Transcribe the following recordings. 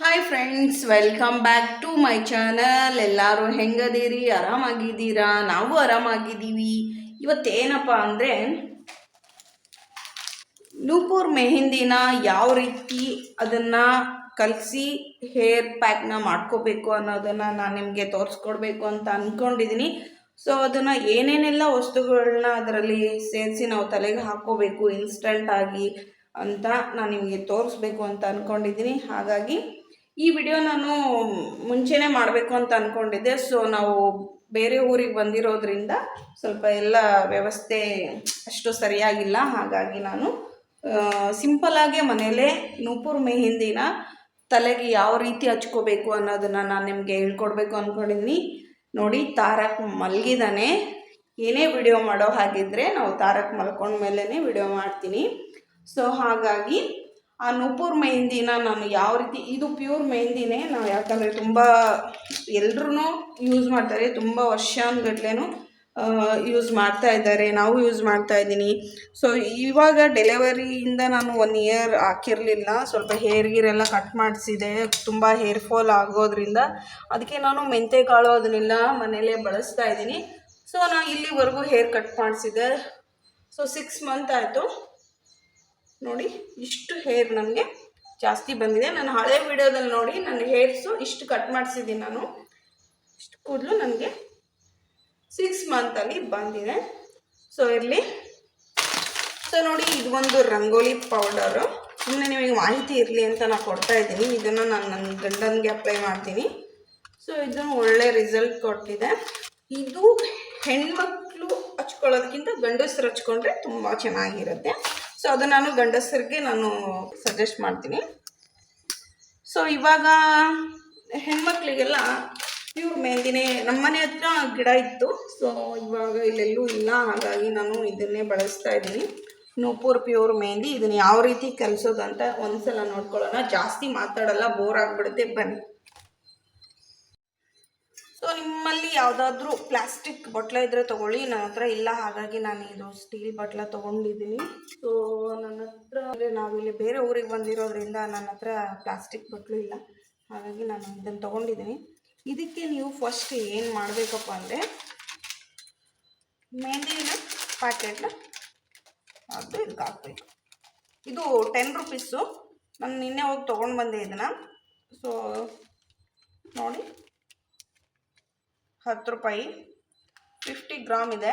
Hi friends welcome back to my channel ಎಲ್ಲರೂ ಹೆಂಗದೀರಿ? ಆರಾಮಾಗಿದ್ದೀರಾ? ನಾವು ಆರಾಮಾಗಿದ್ದೀವಿ. ಇವತ್ತೇನಪ್ಪ ಅಂದರೆ, ನೂಪುರ್ ಮೆಹಂದಿನ ಯಾವ ರೀತಿ ಅದನ್ನು ಕಲಸಿ ಹೇರ್ ಪ್ಯಾಕ್ನ ಮಾಡ್ಕೋಬೇಕು ಅನ್ನೋದನ್ನು ನಾನು ನಿಮಗೆ ತೋರಿಸ್ಕೊಡ್ಬೇಕು ಅಂತ ಅಂದ್ಕೊಂಡಿದ್ದೀನಿ ಸೊ ಅದನ್ನು ಏನೇನೆಲ್ಲ ವಸ್ತುಗಳನ್ನ ಅದರಲ್ಲಿ ಸೇರಿಸಿ ನಾವು ತಲೆಗೆ ಹಾಕ್ಕೋಬೇಕು ಇನ್ಸ್ಟಂಟ್ ಆಗಿ ಅಂತ ನಾನು ನಿಮಗೆ ತೋರಿಸ್ಬೇಕು ಅಂತ ಅಂದ್ಕೊಂಡಿದ್ದೀನಿ ಹಾಗಾಗಿ ಈ ವಿಡಿಯೋ ನಾನು ಮುಂಚೆನೇ ಮಾಡಬೇಕು ಅಂತ ಅಂದ್ಕೊಂಡಿದ್ದೆ ಸೊ ನಾವು ಬೇರೆ ಊರಿಗೆ ಬಂದಿರೋದ್ರಿಂದ ಸ್ವಲ್ಪ ಎಲ್ಲ ವ್ಯವಸ್ಥೆ ಅಷ್ಟು ಸರಿಯಾಗಿಲ್ಲ. ಹಾಗಾಗಿ ನಾನು ಸಿಂಪಲಾಗೆ ಮನೆಯಲ್ಲೇ ನೂಪುರ್ ಮೆಹಂದಿನ ತಲೆಗೆ ಯಾವ ರೀತಿ ಹಚ್ಕೋಬೇಕು ಅನ್ನೋದನ್ನು ನಾನು ನಿಮಗೆ ಹೇಳ್ಕೊಡ್ಬೇಕು ಅಂದ್ಕೊಂಡಿದ್ದೀನಿ ನೋಡಿ, ತಾರಕ್ ಮಲಗಿದಾನೆ. ಏನೇ ವಿಡಿಯೋ ಮಾಡೋ ಹಾಗಿದ್ದರೆ ನಾವು ತಾರಕ್ ಮಲ್ಕೊಂಡ ಮೇಲೇ ವಿಡಿಯೋ ಮಾಡ್ತೀನಿ. ಸೊ ಹಾಗಾಗಿ ಆ ನೂಪುರ್ ಮೆಹಂದಿನ ನಾನು ಯಾವ ರೀತಿ, ಇದು ಪ್ಯೂರ್ ಮೆಹಂದಿನೇ, ನಾವು ಯಾಕಂದರೆ ತುಂಬ ಎಲ್ಲರೂ ಯೂಸ್ ಮಾಡ್ತಾರೆ, ತುಂಬ ವರ್ಷಾನುಗಟ್ಲೆನೂ ಯೂಸ್ ಮಾಡ್ತಾ ಇದ್ದಾರೆ, ನಾವು ಯೂಸ್ ಮಾಡ್ತಾ ಇದ್ದೀನಿ. ಸೊ ಇವಾಗ ಡೆಲಿವರಿಯಿಂದ ನಾನು ಒನ್ ಇಯರ್ ಹಾಕಿರಲಿಲ್ಲ, ಸ್ವಲ್ಪ ಹೇರ್ ಗೀರ್ ಎಲ್ಲ ಕಟ್ ಮಾಡಿಸಿದೆ, ತುಂಬ ಹೇರ್ ಫಾಲ್ ಆಗೋದ್ರಿಂದ. ಅದಕ್ಕೆ ನಾನು ಮೆಂತೆ ಕಾಳು ಅದನ್ನೆಲ್ಲ ಮನೇಲೇ ಬಳಸ್ತಾ ಇದ್ದೀನಿ. ಸೊ ನಾನು ಇಲ್ಲಿವರೆಗೂ ಹೇರ್ ಕಟ್ ಮಾಡಿಸಿದೆ. ಸೊ ಸಿಕ್ಸ್ ಮಂತ್ ಆಯಿತು. ನೋಡಿ, ಇಷ್ಟು ಹೇರ್ ನನಗೆ ಜಾಸ್ತಿ ಬಂದಿದೆ. ನಾನು ಹಳೆ ವಿಡಿಯೋದಲ್ಲಿ ನೋಡಿ, ನನ್ನ ಹೇರ್ಸು ಇಷ್ಟು ಕಟ್ ಮಾಡಿಸಿದ್ದೀನಿ ನಾನು. ಇಷ್ಟು ಕೂದಲು ನನಗೆ ಸಿಕ್ಸ್ ಮಂತಲ್ಲಿ ಬಂದಿದೆ. ಸೊ ಇರಲಿ. ಸೊ ನೋಡಿ, ಇದು ಒಂದು ರಂಗೋಲಿ ಪೌಡರು ಸುಮ್ಮನೆ ನಿಮಗೆ ಮಾಹಿತಿ ಇರಲಿ ಅಂತ ನಾನು ಕೊಡ್ತಾ ಇದ್ದೀನಿ. ಇದನ್ನು ನಾನು ನನ್ನ ಗಂಡನಿಗೆ ಅಪ್ಲೈ ಮಾಡ್ತೀನಿ. ಸೊ ಇದು ಒಳ್ಳೆ ರಿಸಲ್ಟ್ ಕೊಟ್ಟಿದೆ. ಇದು ಹೆಣ್ಮಕ್ಳು ಹಚ್ಕೊಳ್ಳೋದಕ್ಕಿಂತ ಗಂಡಸರು ಹಚ್ಕೊಂಡ್ರೆ ತುಂಬ ಚೆನ್ನಾಗಿರುತ್ತೆ. ಸೊ ಅದು ನಾನು ಗಂಡಸರಿಗೆ ನಾನು ಸಜೆಸ್ಟ್ ಮಾಡ್ತೀನಿ. ಸೊ ಇವಾಗ ಹೆಣ್ಮಕ್ಳಿಗೆಲ್ಲ ಪ್ಯೂರ್ ಮೆಹಂದಿನೇ ನಮ್ಮನೆ ಹತ್ರ ಗಿಡ ಇತ್ತು. ಸೊ ಇವಾಗ ಇಲ್ಲೆಲ್ಲೂ ಇಲ್ಲ. ಹಾಗಾಗಿ ನಾನು ಇದನ್ನೇ ಬಳಸ್ತಾ ಇದ್ದೀನಿ. ನೂಪೂರ್ ಪ್ಯೂರ್ ಮೆಹಂದಿ ಇದನ್ನು ಯಾವ ರೀತಿ ಕಲಿಸೋದಂತ ಒಂದ್ಸಲ ನೋಡ್ಕೊಳ್ಳೋಣ. ಜಾಸ್ತಿ ಮಾತಾಡಲ್ಲ ಬೋರ್ ಆಗಿಬಿಡುತ್ತೆ. ಬನ್ನಿ. ಸೊ ನಿಮ್ಮಲ್ಲಿ ಯಾವುದಾದ್ರೂ ಪ್ಲಾಸ್ಟಿಕ್ ಬಟ್ಲ ಇದ್ದರೆ ತಗೊಳ್ಳಿ, ನನ್ನ ಹತ್ರ ಇಲ್ಲ, ಹಾಗಾಗಿ ನಾನು ಇದು ಸ್ಟೀಲ್ ಬಟ್ಲ ತಗೊಂಡಿದ್ದೀನಿ. ಸೊ ನನ್ನ ಹತ್ರ ಅಂದರೆ ನಾವಿಲ್ಲಿ ಬೇರೆ ಊರಿಗೆ ಬಂದಿರೋದ್ರಿಂದ ನನ್ನ ಹತ್ರ ಪ್ಲಾಸ್ಟಿಕ್ ಬಟ್ಲು ಇಲ್ಲ. ಹಾಗಾಗಿ ನಾನು ಇದನ್ನು ತೊಗೊಂಡಿದ್ದೀನಿ. ಇದಕ್ಕೆ ನೀವು ಫಸ್ಟ್ ಏನು ಮಾಡಬೇಕಪ್ಪ ಅಂದರೆ ಮೆಹಂದಿನ ಪ್ಯಾಕೆಟ್ನ ಅದು ಇದಕ್ಕೆ ಹಾಕ್ಬೇಕು. ಇದು ಟೆನ್ ರುಪೀಸು ನಾನು ನಿನ್ನೆ ಹೋಗಿ ತೊಗೊಂಡು ಬಂದೆ ಇದನ್ನು. ಸೊ ನೋಡಿ. ಹತ್ತು ರೂಪಾಯಿ. ಫಿಫ್ಟಿ ಗ್ರಾಮ್ ಇದೆ.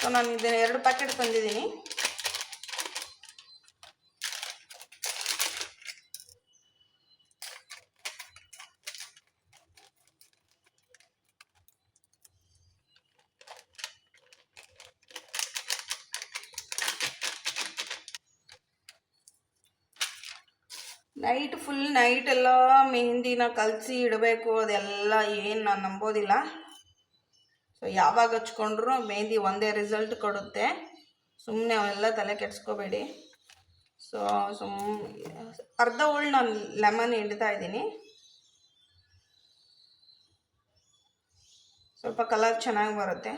ಸೊ ನಾನು ಇದನ್ನು ಎರಡು ಪ್ಯಾಕೆಟ್ ತಂದಿದ್ದೀನಿ. ನೈಟ್ ಎಲ್ಲ ಮೆಹಂದಿನ ಕಲಸಿ ಇಡಬೇಕು, ಅದೆಲ್ಲ ಏನು ನಾನು ನಂಬೋದಿಲ್ಲ. ಸೊ ಯಾವಾಗ ಹಚ್ಕೊಂಡ್ರು ಮೆಹಂದಿ ಒಂದೇ ರಿಸಲ್ಟ್ ಕೊಡುತ್ತೆ. ಸುಮ್ಮನೆ ಅವೆಲ್ಲ ತಲೆ ಕೆಡಿಸ್ಕೋಬೇಡಿ. ಸೊ ಸುಮ್, ಅರ್ಧ ಉಳ್ಳು ನಾನು ಲೆಮನ್ ಹಿಡ್ತಾ ಇದ್ದೀನಿ. ಸ್ವಲ್ಪ ಕಲರ್ ಚೆನ್ನಾಗಿ ಬರುತ್ತೆ.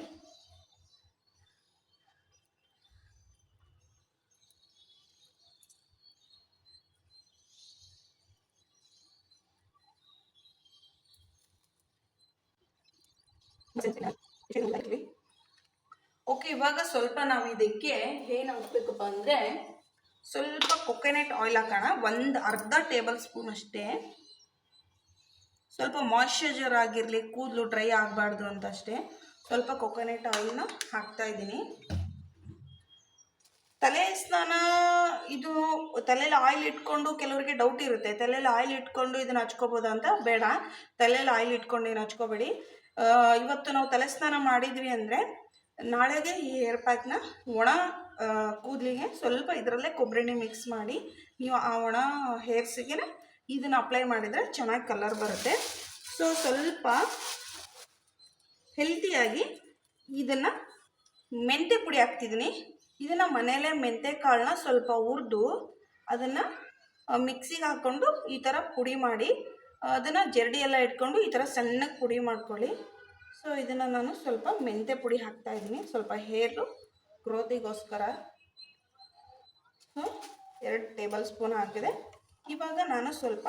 ಓಕೆ ಇವಾಗ ಸ್ವಲ್ಪ ನಾವು ಇದಕ್ಕೆ ಏನು ಹಾಕ್ಬೇಕಪ್ಪ ಅಂದರೆ ಸ್ವಲ್ಪ ಕೊಕೊನೆಟ್ ಆಯಿಲ್ ಹಾಕೋಣ. ಒಂದು ಅರ್ಧ ಟೇಬಲ್ ಸ್ಪೂನ್ ಅಷ್ಟೇ. ಸ್ವಲ್ಪ ಮಾಯ್ಶ್ಚರೈಸರ್ ಆಗಿರಲಿ, ಕೂದಲು ಡ್ರೈ ಆಗಬಾರ್ದು ಅಂತ ಅಷ್ಟೇ. ಸ್ವಲ್ಪ ಕೊಕೊನೆಟ್ ಆಯಿಲ್ನ ಹಾಕ್ತಾ ಇದ್ದೀನಿ. ತಲೆ ಸ್ನಾನ, ಇದು ತಲೆಯಲ್ಲಿ ಆಯಿಲ್ ಇಟ್ಕೊಂಡು ಕೆಲವರಿಗೆ ಡೌಟ್ ಇರುತ್ತೆ. ತಲೆಯಲ್ಲಿ ಆಯಿಲ್ ಇಟ್ಕೊಂಡು ಇದನ್ನು ಹಚ್ಕೋಬೋದಾ ಅಂತ ಬೇಡ. ತಲೆಯಲ್ಲಿ ಆಯಿಲ್ ಇಟ್ಕೊಂಡು ಏನು ಹಚ್ಕೋಬೇಡಿ. ಇವತ್ತು ನಾವು ತಲೆ ಸ್ನಾನ ಮಾಡಿದ್ವಿ ಅಂದರೆ ನಾಳೆಗೆ ಈ ಹೇರ್ ಪ್ಯಾಕ್ನ ಒಣ ಕೂದಲಿಗೆ ಸ್ವಲ್ಪ ಇದರಲ್ಲೇ ಕೊಬ್ಬರಿಣ್ಣೆ ಮಿಕ್ಸ್ ಮಾಡಿ ನೀವು ಆ ಒಣ ಹೇರ್ಸಿಗೆ ಇದನ್ನು ಅಪ್ಲೈ ಮಾಡಿದರೆ ಚೆನ್ನಾಗಿ ಕಲರ್ ಬರುತ್ತೆ. ಸೊ ಸ್ವಲ್ಪ ಹೆಲ್ತಿಯಾಗಿ ಇದನ್ನು ಮೆಂತೆ ಪುಡಿ ಹಾಕ್ತಿದ್ದೀನಿ ಇದನ್ನು ಮನೆಯಲ್ಲೇ ಮೆಂತೆ ಕಾಳನ್ನ ಸ್ವಲ್ಪ ಹುರಿದು ಅದನ್ನು ಮಿಕ್ಸಿಗೆ ಹಾಕ್ಕೊಂಡು ಈ ಥರ ಪುಡಿ ಮಾಡಿ ಅದನ್ನು ಜರಡಿ ಎಲ್ಲ ಇಟ್ಕೊಂಡು ಈ ಥರ ಸಣ್ಣಗೆ ಪುಡಿ ಮಾಡ್ಕೊಳ್ಳಿ. ಸೊ ಇದನ್ನು ನಾನು ಸ್ವಲ್ಪ ಮೆಂತೆ ಪುಡಿ ಹಾಕ್ತಾ ಇದ್ದೀನಿ. ಸ್ವಲ್ಪ ಹೇರು, ಗ್ರೋತಿಗೋಸ್ಕರ. ಎರಡು ಟೇಬಲ್ ಸ್ಪೂನ್ ಹಾಕಿದೆ. ಇವಾಗ ನಾನು ಸ್ವಲ್ಪ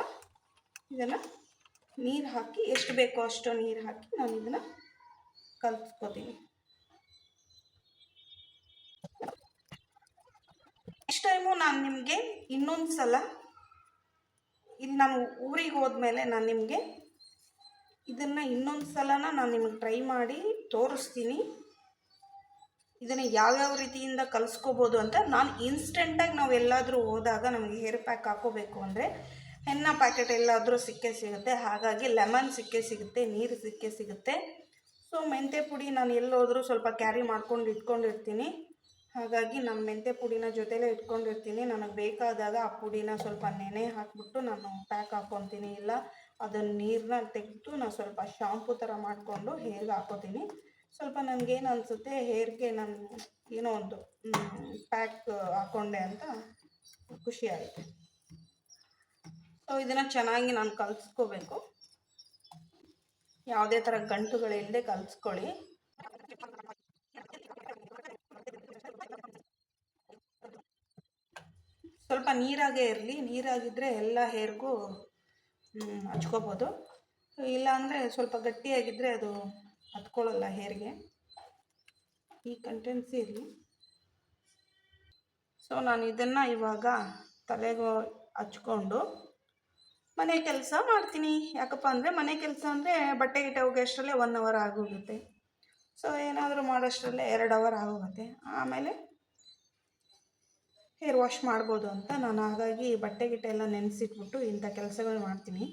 ಇದನ್ನು ನೀರು ಹಾಕಿ, ಎಷ್ಟು ಬೇಕೋ ಅಷ್ಟು ನೀರು ಹಾಕಿ ನಾನು ಇದನ್ನು ಕಲಿಸ್ಕೋತೀನಿ. ನೆಕ್ಸ್ಟ್ ಟೈಮು ನಾನು ನಿಮಗೆ ಇನ್ನೊಂದು ಸಲ ಇಲ್ಲಿ ನಾನು ಊರಿಗೆ ಹೋದ್ಮೇಲೆ ನಾನು ನಿಮಗೆ ಇದನ್ನು ಇನ್ನೊಂದು ಸಲನ ನಾನು ನಿಮಗೆ ಟ್ರೈ ಮಾಡಿ ತೋರಿಸ್ತೀನಿ. ಇದನ್ನು ಯಾವ್ಯಾವ ರೀತಿಯಿಂದ ಕಲಿಸ್ಕೋಬೋದು ಅಂತ ನಾನು ಇನ್ಸ್ಟೆಂಟಾಗಿ ನಾವು ಎಲ್ಲಾದರೂ ಹೋದಾಗ ನಮಗೆ ಹೇರ್ ಪ್ಯಾಕ್ ಹಾಕೋಬೇಕು ಅಂದರೆ ಹೆನ್ನ ಪ್ಯಾಕೆಟ್ ಎಲ್ಲಾದರೂ ಸಿಕ್ಕೇ ಸಿಗುತ್ತೆ. ಹಾಗಾಗಿ ಲೆಮನ್ ಸಿಕ್ಕೇ ಸಿಗುತ್ತೆ, ನೀರು ಸಿಕ್ಕೇ ಸಿಗುತ್ತೆ. ಸೊ ಮೆಂತ್ಯ ಪುಡಿ ನಾನು ಎಲ್ಲೋದರೂ ಸ್ವಲ್ಪ ಕ್ಯಾರಿ ಮಾಡ್ಕೊಂಡು ಇಟ್ಕೊಂಡಿರ್ತೀನಿ. ಹಾಗಾಗಿ ನಾನು ಮೆಂತ್ಯ ಪುಡಿನ ಜೊತೆಲೇ ಇಟ್ಕೊಂಡಿರ್ತೀನಿ. ನನಗೆ ಬೇಕಾದಾಗ ಆ ಪುಡಿನ ಸ್ವಲ್ಪ ನೆನೆ ಹಾಕಿಬಿಟ್ಟು ನಾನು ಪ್ಯಾಕ್ ಹಾಕ್ಕೊತೀನಿ ಇಲ್ಲ, ಅದನ್ನು ನೀರನ್ನ ತೆಗೆದು ನಾನು ಸ್ವಲ್ಪ ಶಾಂಪು ಥರ ಮಾಡಿಕೊಂಡು ಹೇರ್ಗೆ ಹಾಕೋತೀನಿ. ಸ್ವಲ್ಪ ನನಗೇನು ಅನಿಸುತ್ತೆ, ಹೇರ್ಗೆ ನಾನು ಏನೋ ಒಂದು ಪ್ಯಾಕ್ ಹಾಕ್ಕೊಂಡೆ ಅಂತ ಖುಷಿ ಆಯಿತು ಸೊ ಇದನ್ನು ಚೆನ್ನಾಗಿ ನಾನು ಕಲಿಸ್ಕೋಬೇಕು. ಯಾವುದೇ ಥರ ಗಂಟುಗಳಿಲ್ಲದೆ ಕಲಿಸ್ಕೊಳ್ಳಿ. ಸ್ವಲ್ಪ ನೀರಾಗೇ ಇರಲಿ. ನೀರಾಗಿದ್ದರೆ ಎಲ್ಲ ಹೇರ್ಗೂ ಹಚ್ಕೋಬೋದು. ಇಲ್ಲಾಂದರೆ ಸ್ವಲ್ಪ ಗಟ್ಟಿಯಾಗಿದ್ದರೆ ಅದು ಹತ್ಕೊಳ್ಳಲ್ಲ ಹೇರ್ಗೆ. ಈ ಕಂಟೆನ್ಸಿ ಇರಲಿ. ಸೊ ನಾನು ಇದನ್ನು ಇವಾಗ ತಲೆಗೆ ಹಚ್ಕೊಂಡು ಮನೆ ಕೆಲಸ ಮಾಡ್ತೀನಿ. ಯಾಕಪ್ಪ ಅಂದರೆ ಮನೆ ಕೆಲಸ ಅಂದರೆ ಬಟ್ಟೆ ಗಿಟ್ಟೆ ಹೋಗಿ ಅಷ್ಟರಲ್ಲೇ ಒನ್ ಅವರ್ ಆಗೋಗುತ್ತೆ. ಸೊ ಏನಾದರೂ ಮಾಡೋಷ್ಟರಲ್ಲೇ ಎರಡು ಅವರ್ ಆಗೋಗುತ್ತೆ. ಆಮೇಲೆ ಹೇರ್ ವಾಶ್ ಮಾಡ್ಬೋದು ಅಂತ ನಾನು ಹಾಗಾಗಿ ಬಟ್ಟೆ ಗಿಟ್ಟೆ ಎಲ್ಲ ನೆನೆಸಿಟ್ಬಿಟ್ಟು ಇಂಥ ಕೆಲಸಗಳು ಮಾಡ್ತೀನಿ.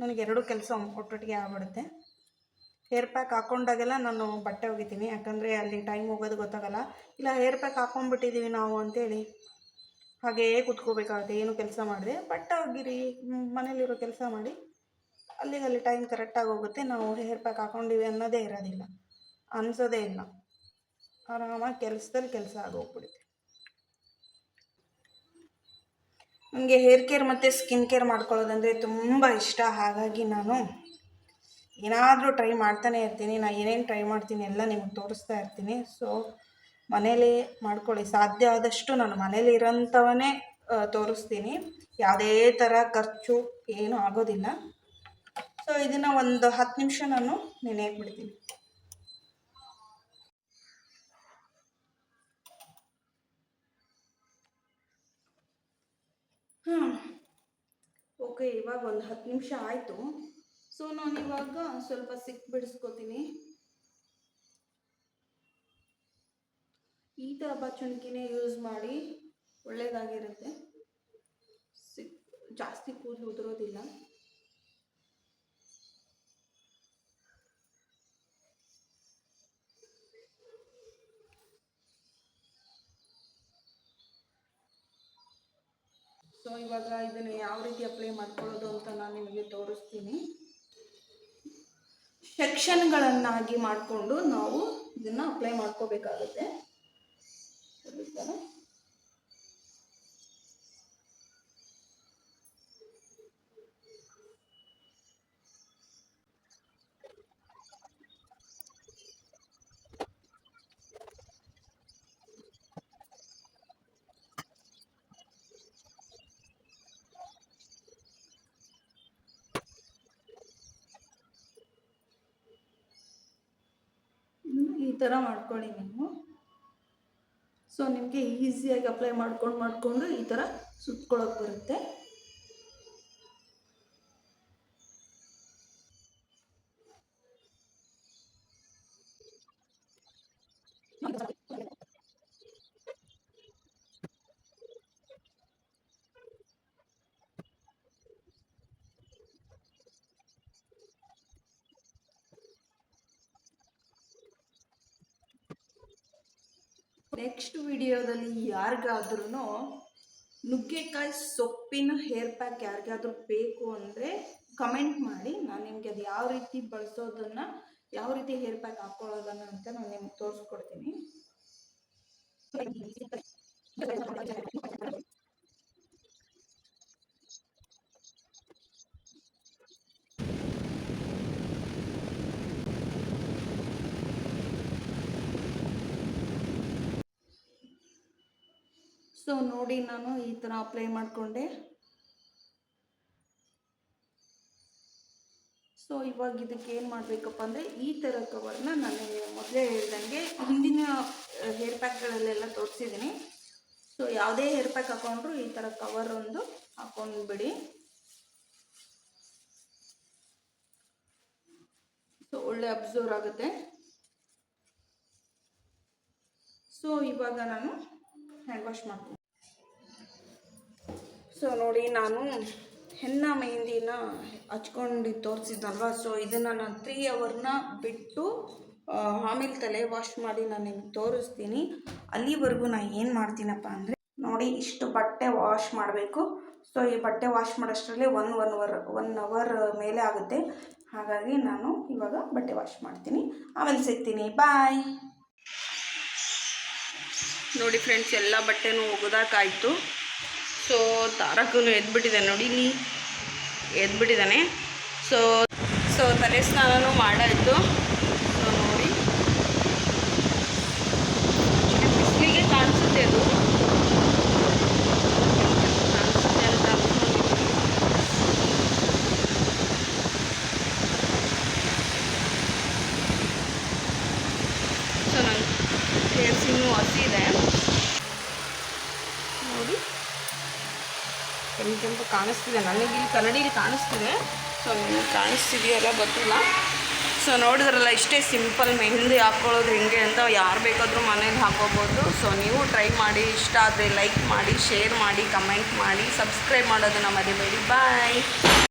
ನನಗೆ ಎರಡು ಕೆಲಸ ಒಟ್ಟೊಟ್ಟಿಗೆ ಆಗ್ಬಿಡುತ್ತೆ. ಹೇರ್ ಪ್ಯಾಕ್ ಹಾಕ್ಕೊಂಡಾಗೆಲ್ಲ ನಾನು ಬಟ್ಟೆ ಒಗಿತೀನಿ. ಯಾಕಂದರೆ ಅಲ್ಲಿ ಟೈಮ್ ಹೋಗೋದು ಗೊತ್ತಾಗಲ್ಲ. ಇಲ್ಲ, ಹೇರ್ ಪ್ಯಾಕ್ ಹಾಕ್ಕೊಂಡ್ಬಿಟ್ಟಿದ್ದೀವಿ ನಾವು ಅಂತೇಳಿ ಹಾಗೆಯೇ ಕುತ್ಕೋಬೇಕಾಗುತ್ತೆ. ಏನು ಕೆಲಸ ಮಾಡಿದೆ ಬಟ್ಟೆ ಒಗಿರಿ ಮನೇಲಿರೋ ಕೆಲಸ ಮಾಡಿ. ಅಲ್ಲಿಗೆ ಅಲ್ಲಿ ಟೈಮ್ ಕರೆಕ್ಟಾಗಿ ಹೋಗುತ್ತೆ. ನಾವು ಹೇರ್ ಪ್ಯಾಕ್ ಹಾಕ್ಕೊಂಡಿವಿ ಅನ್ನೋದೇ ಇರೋದಿಲ್ಲ. ಅನ್ಸೋದೇ ಇಲ್ಲ. ಆರಾಮಾಗಿ ಕೆಲಸದಲ್ಲಿ ಕೆಲಸ ಆಗೋಗ್ಬಿಡುತ್ತೆ. ನನಗೆ ಹೇರ್ ಕೇರ್ ಮತ್ತು ಸ್ಕಿನ್ ಕೇರ್ ಮಾಡ್ಕೊಳ್ಳೋದಂದರೆ ತುಂಬ ಇಷ್ಟ. ಹಾಗಾಗಿ ನಾನು ಏನಾದರೂ ಟ್ರೈ ಮಾಡ್ತಾನೆ ಇರ್ತೀನಿ. ನಾನು ಏನೇನು ಟ್ರೈ ಮಾಡ್ತೀನಿ ಎಲ್ಲ ನಿಮಗೆ ತೋರಿಸ್ತಾ ಇರ್ತೀನಿ. ಸೊ ಮನೇಲಿ ಮಾಡ್ಕೊಳ್ಳಿ. ಸಾಧ್ಯ ಆದಷ್ಟು ನಾನು ಮನೇಲಿ ಇರೋಂಥವನ್ನೇ ತೋರಿಸ್ತೀನಿ. ಯಾವುದೇ ಥರ ಖರ್ಚು ಏನೂ ಆಗೋದಿಲ್ಲ. ಸೊ ಇದನ್ನು ಒಂದು ಹತ್ತು ನಿಮಿಷ ನಾನು ನೆನೆಯಕ್ಕೆ ಬಿಡ್ತೀನಿ. ಹಾಂ ಓಕೆ, ಇವಾಗ ಒಂದು ಹತ್ತು ನಿಮಿಷ ಆಯಿತು. ಸೊ ನಾನು ಇವಾಗ ಸ್ವಲ್ಪ ಸಿಕ್ ಬಿಡಿಸ್ಕೋತೀನಿ. ಈ ಥರ ಬಚ್ಚಣಿಕೆನೇ ಯೂಸ್ ಮಾಡಿ ಒಳ್ಳೆಯದಾಗಿರುತ್ತೆ ಸಿಕ್ ಜಾಸ್ತಿ ಕೂದಲು ಉದುರೋದಿಲ್ಲ. ಇವಾಗ ಇದನ್ನು ಯಾವ ರೀತಿ ಅಪ್ಲೈ ಮಾಡ್ಕೊಳ್ಳೋದು ಅಂತ ನಾನು ನಿಮಗೆ ತೋರಿಸ್ತೀನಿ. ಸೆಕ್ಷನ್ಗಳನ್ನಾಗಿ ಮಾಡಿಕೊಂಡು ನಾವು ಇದನ್ನು ಅಪ್ಲೈ ಮಾಡ್ಕೋಬೇಕಾಗುತ್ತೆ. ಈ ಥರ ಮಾಡ್ಕೊಳ್ಳಿ ನೀವು. ಸೊ ನಿಮಗೆ ಈಸಿಯಾಗಿ ಅಪ್ಲೈ ಮಾಡ್ಕೊಂಡು ಮಾಡಿಕೊಂಡು ಈ ಥರ ಸುತ್ಕೊಳ್ಳೋಕೆ ಬರುತ್ತೆ. ನೆಕ್ಸ್ಟ್ ವಿಡಿಯೋದಲ್ಲಿ ಯಾರಿಗಾದ್ರೂ ನುಗ್ಗೆಕಾಯಿ ಸೊಪ್ಪಿನ ಹೇರ್ ಪ್ಯಾಕ್ ಯಾರಿಗಾದ್ರೂ ಬೇಕು ಅಂದರೆ ಕಮೆಂಟ್ ಮಾಡಿ. ನಾನು ನಿಮಗೆ ಅದು ಯಾವ ರೀತಿ ಬಳಸೋದನ್ನು, ಯಾವ ರೀತಿ ಹೇರ್ ಪ್ಯಾಕ್ ಹಾಕ್ಕೊಳ್ಳೋದನ್ನು ಅಂತ ನಾನು ನಿಮ್ಗೆ ತೋರಿಸ್ಕೊಡ್ತೀನಿ. ಸೊ ನೋಡಿ ನಾನು ಈ ಥರ ಅಪ್ಲೈ ಮಾಡಿಕೊಂಡೆ. ಸೊ ಇವಾಗ ಇದಕ್ಕೆ ಏನು ಮಾಡಬೇಕಪ್ಪ ಅಂದರೆ ಈ ಥರ ಕವರ್ನ ನಾನು ಮೊದಲೇ ಹೇಳ್ದಂಗೆ ಹಿಂದಿನ ಹೇರ್ ಪ್ಯಾಕ್ಗಳಲ್ಲೆಲ್ಲ ತೋರಿಸಿದ್ದೀನಿ. ಸೊ ಯಾವುದೇ ಹೇರ್ ಪ್ಯಾಕ್ ಹಾಕೊಂಡ್ರು ಈ ಥರ ಕವರ್ ಒಂದು ಹಾಕೊಂಡ್ಬಿಡಿ. ಸೊ ಒಳ್ಳೆ ಅಬ್ಸರ್ವ್ ಆಗುತ್ತೆ. ಸೊ ಇವಾಗ ನಾನು ಹ್ಯಾಂಡ್ ವಾಶ್ ಮಾಡ್ತೀನಿ ಸೊ ನೋಡಿ, ನಾನು ಹೆನ್ನ ಮೆಹಂದಿನ ಹಚ್ಕೊಂಡು ತೋರಿಸಿದ್ನಲ್ವ? ಸೊ ಇದನ್ನು ನಾನು ತ್ರೀ ಅವರ್ನ ಬಿಟ್ಟು ಆಮೇಲೆ ತಲೆ ವಾಶ್ ಮಾಡಿ ನಾನು ನಿಮ್ಗೆ ತೋರಿಸ್ತೀನಿ. ಅಲ್ಲಿವರೆಗೂ ನಾನು ಏನು ಮಾಡ್ತೀನಪ್ಪ ಅಂದರೆ, ನೋಡಿ, ಇಷ್ಟು ಬಟ್ಟೆ ವಾಶ್ ಮಾಡಬೇಕು. ಸೊ ಈ ಬಟ್ಟೆ wash ಮಾಡೋಷ್ಟರಲ್ಲಿ one one hour one hour ಮೇಲೆ ಆಗುತ್ತೆ. ಹಾಗಾಗಿ ನಾನು ಇವಾಗ ಬಟ್ಟೆ ವಾಶ್ ಮಾಡ್ತೀನಿ. ಆಮೇಲೆ ಸಿಗ್ತೀನಿ. ಬಾಯ್ ನೋಡಿ ಫ್ರೆಂಡ್ಸ್ ಎಲ್ಲ ಬಟ್ಟೆನೂ ಒಗ್ದಾಕಾಯಿತು ಸೊ ತಾರಕ್ಕೂ ಎದ್ಬಿಟ್ಟಿದ್ದಾನೆ ನೋಡಿ ನೀ ಎದ್ಬಿಟ್ಟಿದ್ದಾನೆ. ಸೊ ಸೊ ತಲೆ ಸ್ನಾನನೂ ಮಾಡಾಯಿತು. ಸೊ ನೋಡಿ. ಬಿಸಿಲಿಗೆ ಕಾಣಿಸುತ್ತೆ ಅದು ಕಾಣಿಸುತ್ತೆ ಅಂತ ಅನ್ಕೊಂಡಿದ್ದೀನಿ. ಸೊ ನಂಗೆ ಹೇರ್ಸ್ ಇನ್ನೂ ಹಸಿ ಇದೆ ನೋಡಿ ಕೆಂಪು ಕಾಣಿಸ್ತಿದೆ. ನನಗೆ ಇಲ್ಲಿ ಕನ್ನಡಿಲಿ ಕಾಣಿಸ್ತಿದೆ. ಸೊ ಕಾಣಿಸ್ತಿದೆಯಲ್ಲ ಗೊತ್ತಿಲ್ಲ. ಸೊ ನೋಡಿದ್ರಲ್ಲ, ಇಷ್ಟೇ ಸಿಂಪಲ್ ಮೆಹಂದಿ ಹಾಕ್ಕೊಳ್ಳೋದು ಹೆಂಗೆ ಅಂತ ಯಾರು ಬೇಕಾದರೂ ಮನೇಲಿ ಹಾಕೋಬೋದು. ಸೊ ನೀವು ಟ್ರೈ ಮಾಡಿ, ಇಷ್ಟ ಆದರೆ ಲೈಕ್ ಮಾಡಿ ಶೇರ್ ಮಾಡಿ ಕಮೆಂಟ್ ಮಾಡಿ ಸಬ್ಸ್ಕ್ರೈಬ್ ಮಾಡೋದನ್ನು ಮರಿಬೇಡಿ. ಬಾಯ್